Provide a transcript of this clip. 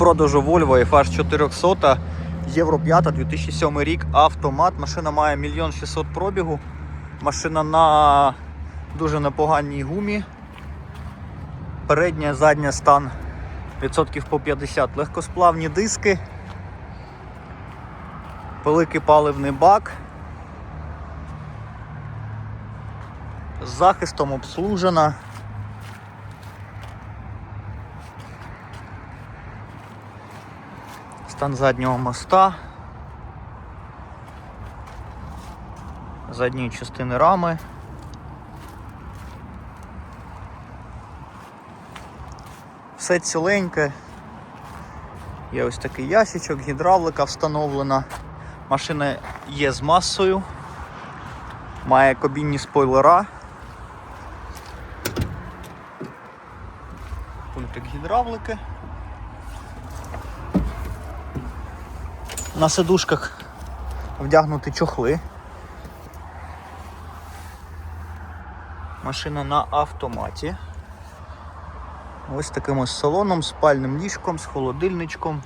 продажу Volvo FH 400 Євро 5 2007 рік автомат. Машина має 1 600 пробігу. Машина на дуже непоганій гумі. Передня, задня стан відсотків по 50. Легкосплавні диски. Великий паливний бак. З захистом обслужена. Стан заднього моста. Задньої частини рами. Все ціленьке. Є ось такий ящичок, гідравлика встановлена. Машина є з масою, має кабінні спойлера. Пультик гідравлики. На сидушках вдягнуті чохли. Машина на автоматі. Ось таким ось салоном, спальним ліжком, з холодильничком.